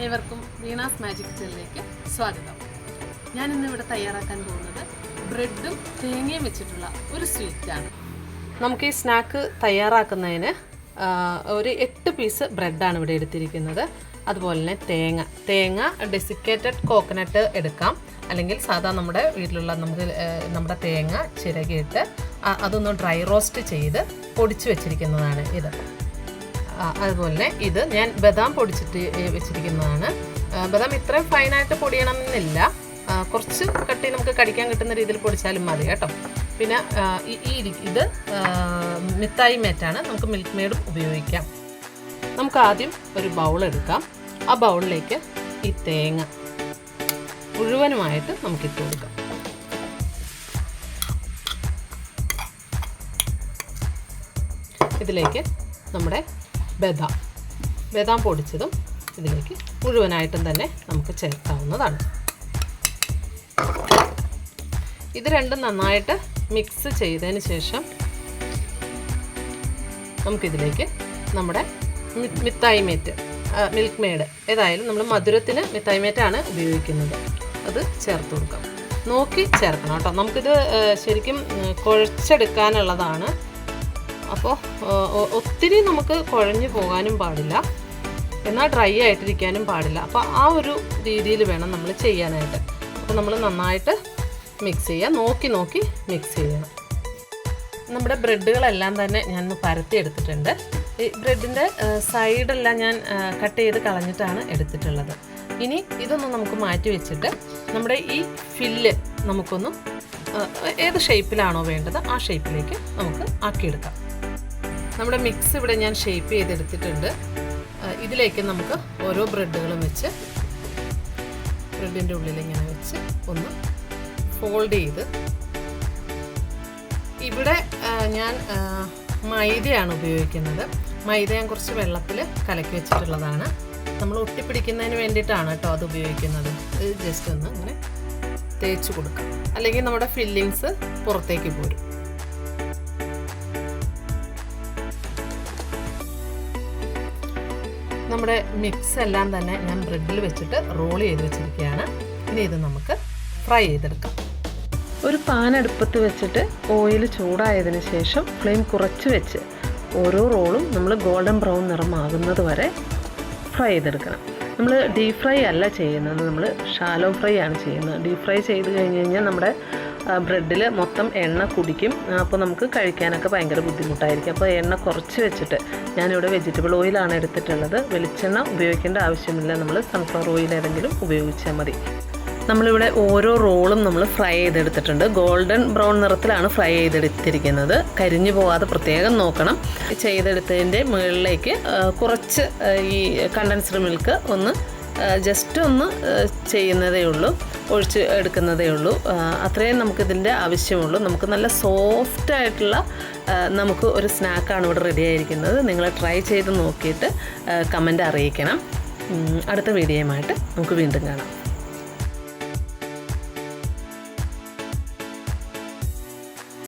ഏവർക്കും വീണാസ് മാജിക് ചെല്ലിലേക്ക് സ്വാഗതം. ഞാൻ ഇന്ന് ഇവിടെ തയ്യാറാക്കാൻ പോകുന്നത് ബ്രെഡും തേങ്ങയും വെച്ചിട്ടുള്ള ഒരു സ്വീറ്റാണ് നമുക്ക് ഈ സ്നാക്ക് തയ്യാറാക്കുന്നതിന് ഒരു എട്ട് പീസ് ബ്രെഡാണ് ഇവിടെ എടുത്തിരിക്കുന്നത്. അതുപോലെ തന്നെ തേങ്ങ. തേങ്ങ ഡെസിക്കേറ്റഡ് കോക്കനട്ട് എടുക്കാം. അല്ലെങ്കിൽ സാധാ നമ്മുടെ വീട്ടിലുള്ള നമുക്ക് നമ്മുടെ തേങ്ങ ചിരകിയിട്ട് അതൊന്ന് ഡ്രൈ റോസ്റ്റ് ചെയ്ത് പൊടിച്ച് വെച്ചിരിക്കുന്നതാണ് ഇത്. അതുപോലെ ഇത് ഞാൻ ബദാം പൊടിച്ചിട്ട് വെച്ചിരിക്കുന്നതാണ്. ബദാം ഇത്രയും ഫൈനായിട്ട് പൊടിയണം എന്നില്ല കുറച്ച് കട്ടി നമുക്ക് കടിക്കാൻ കിട്ടുന്ന രീതിയിൽ പൊടിച്ചാലും മതി കേട്ടോ. പിന്നെ ഈ ഇത് മിത്തായി മേറ്റാണ് നമുക്ക് മിൽക്ക് മെയ്ഡും ഉപയോഗിക്കാം. നമുക്ക് ആദ്യം ഒരു ബൗൾ എടുക്കാം. ആ ബൗളിലേക്ക് ഈ തേങ്ങ മുഴുവനുമായിട്ട് നമുക്ക് ഇട്ട് കൊടുക്കാം. ഇതിലേക്ക് നമ്മുടെ ബദാം. ബദാം പൊടിച്ചതും ഇതിലേക്ക് മുഴുവനായിട്ടും തന്നെ നമുക്ക് ചേർക്കാവുന്നതാണ്. ഇത് രണ്ടും നന്നായിട്ട് മിക്സ് ചെയ്തതിന് ശേഷം നമുക്കിതിലേക്ക് നമ്മുടെ മിത്തായി മേറ്റ് മിൽക്ക് മെയ്ഡ് ഏതായാലും നമ്മൾ മധുരത്തിന് മിത്തായി മേറ്റാണ് ഉപയോഗിക്കുന്നത്. അത് ചേർത്ത് കൊടുക്കാം. നോക്കി ചേർക്കണം കേട്ടോ. നമുക്കിത് ശരിക്കും കുഴച്ചെടുക്കാനുള്ളതാണ് അപ്പോൾ ഒത്തിരി നമുക്ക് കുഴഞ്ഞു പോകാനും പാടില്ല. എന്നാൽ ഡ്രൈ ആയിട്ടിരിക്കാനും പാടില്ല. അപ്പോൾ ആ ഒരു രീതിയിൽ വേണം നമ്മൾ ചെയ്യാനായിട്ട്. അപ്പോൾ നമ്മൾ നന്നായിട്ട് മിക്സ് ചെയ്യുക. നോക്കി നോക്കി മിക്സ് ചെയ്യണം നമ്മുടെ ബ്രെഡുകളെല്ലാം തന്നെ ഞാൻ പരത്തി എടുത്തിട്ടുണ്ട്. ഈ ബ്രെഡിന്റെ സൈഡെല്ലാം ഞാൻ കട്ട് ചെയ്ത് കളഞ്ഞിട്ടാണ് എടുത്തിട്ടുള്ളത്. ഇനി ഇതൊന്ന് നമുക്ക് മാറ്റി വെച്ചിട്ട് നമ്മുടെ ഈ ഫില്ല് നമുക്കൊന്ന് ഏത് ഷേപ്പിലാണോ വേണ്ടത് ആ ഷേപ്പിലേക്ക് നമുക്ക് ആക്കിയെടുക്കാം. നമ്മുടെ മിക്സ് ഇവിടെ ഞാൻ ഷേപ്പ് ചെയ്തെടുത്തിട്ടുണ്ട്. ഇതിലേക്ക് നമുക്ക് ഓരോ ബ്രെഡുകളും വെച്ച് ബ്രെഡിന്റെ ഉള്ളിൽ ഇങ്ങനെ വെച്ച് ഒന്ന് ഫോൾഡ് ചെയ്ത് ഇവിടെ ഞാൻ മൈദയാണ് ഉപയോഗിക്കുന്നത്. മൈദ ഞാൻ കുറച്ച് വെള്ളത്തിൽ കലക്കി വെച്ചിട്ടുള്ളതാണ്. നമ്മൾ ഒട്ടിപ്പിടിക്കുന്നതിന് വേണ്ടിയിട്ടാണ് കേട്ടോ അത് ഉപയോഗിക്കുന്നത്. ജസ്റ്റ് ഒന്ന് ഇങ്ങനെ തേച്ച് കൊടുക്കാം. അല്ലെങ്കിൽ നമ്മുടെ ഫില്ലിങ്സ് പുറത്തേക്ക് പോരും. നമ്മുടെ മിക്സ് എല്ലാം തന്നെ ഞാൻ ബ്രെഡിൽ വെച്ചിട്ട് റോൾ ചെയ്ത് വെച്ചിരിക്കുകയാണ്. ഇനി ഇത് നമുക്ക് ഫ്രൈ ചെയ്തെടുക്കാം. ഒരു പാൻ അടുപ്പത്ത് വെച്ചിട്ട് ഓയിൽ ചൂടായതിന് ശേഷം ഫ്ലെയിം കുറച്ച് വെച്ച് ഓരോ റോളും നമ്മൾ ഗോൾഡൻ ബ്രൗൺ നിറമാകുന്നത് വരെ ഫ്രൈ ചെയ്തെടുക്കണം. നമ്മൾ ഡീപ് ഫ്രൈ അല്ല ചെയ്യുന്നത്. നമ്മൾ ഷാലോ ഫ്രൈ ആണ് ചെയ്യുന്നത്. ഡീപ് ഫ്രൈ ചെയ്ത് കഴിഞ്ഞ് കഴിഞ്ഞാൽ നമ്മുടെ ബ്രെഡിൽ മൊത്തം എണ്ണ കുടിക്കും. അപ്പോൾ നമുക്ക് കഴിക്കാനൊക്കെ ഭയങ്കര ബുദ്ധിമുട്ടായിരിക്കും. അപ്പോൾ എണ്ണ കുറച്ച് വെച്ചിട്ട് ഞാനിവിടെ വെജിറ്റബിൾ ഓയിലാണ് എടുത്തിട്ടുള്ളത്. വെളിച്ചെണ്ണ ഉപയോഗിക്കേണ്ട ആവശ്യമില്ല. നമ്മൾ സൺഫ്ലവർ ഓയിൽ ഏതെങ്കിലും ഉപയോഗിച്ചാൽ മതി. നമ്മളിവിടെ ഓരോ റോളും നമ്മൾ ഫ്രൈ ചെയ്തെടുത്തിട്ടുണ്ട്. ഗോൾഡൻ ബ്രൗൺ നിറത്തിലാണ് ഫ്രൈ ചെയ്തെടുത്തിരിക്കുന്നത്. കരിഞ്ഞു പോകാതെ പ്രത്യേകം നോക്കണം. ചെയ്തെടുത്തതിന്റെ മുകളിലേക്ക് കുറച്ച് ഈ കണ്ടൻസ്ഡ് മിൽക്ക് ഒന്ന് ജസ്റ്റ് ഒന്ന് ചെയ്യുന്നതേ ഉള്ളൂ ഒഴിച്ച് എടുക്കുന്നതേ ഉള്ളൂ. അത്രയും നമുക്കിതിന്റെ ആവശ്യമുള്ളൂ. നമുക്ക് നല്ല സോഫ്റ്റ് ആയിട്ടുള്ള നമുക്ക് ഒരു സ്നാക്കാണ് ഇവിടെ റെഡി ആയിരിക്കുന്നത്. നിങ്ങൾ ട്രൈ ചെയ്ത് നോക്കിയിട്ട് കമന്റ് അറിയിക്കണം. അടുത്ത വീഡിയോയുമായിട്ട് നമുക്ക് വീണ്ടും കാണാം.